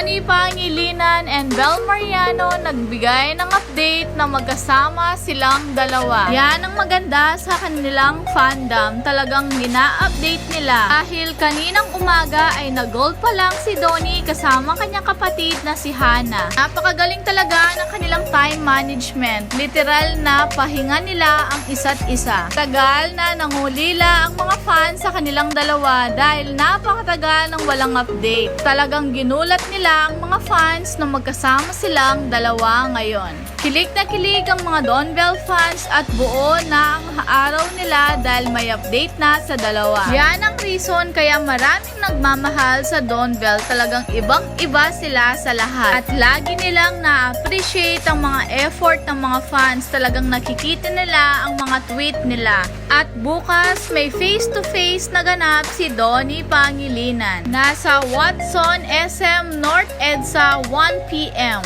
Pangilinan and Bel Mariano nagbigay ng update na magkasama silang dalawa. Yan ang maganda sa kanilang fandom. Talagang gina-update nila. Dahil kaninang umaga ay nag-gold pa lang si Donnie kasama kanyang kapatid na si Hana. Napakagaling talaga ng time management. Literal na pahinga nila ang isa't isa. Tagal na nangulila ang mga fans sa kanilang dalawa dahil napakatagal ng walang update. Talagang ginulat nila ang mga fans na magkasama silang dalawa ngayon. Kilig na kilig ang mga Don Bell fans at buo na ang araw nila dahil may update na sa dalawa. Yan ang reason kaya maraming nagmamahal sa Don Bell. Talagang ibang iba sila sa lahat. At lagi nilang na-appreciate ang mga effort ng mga fans. Talagang nakikita nila ang mga tweet nila. At bukas may face-to-face na ganap si Donnie Pangilinan. Nasa Watson SM North EDSA 1pm.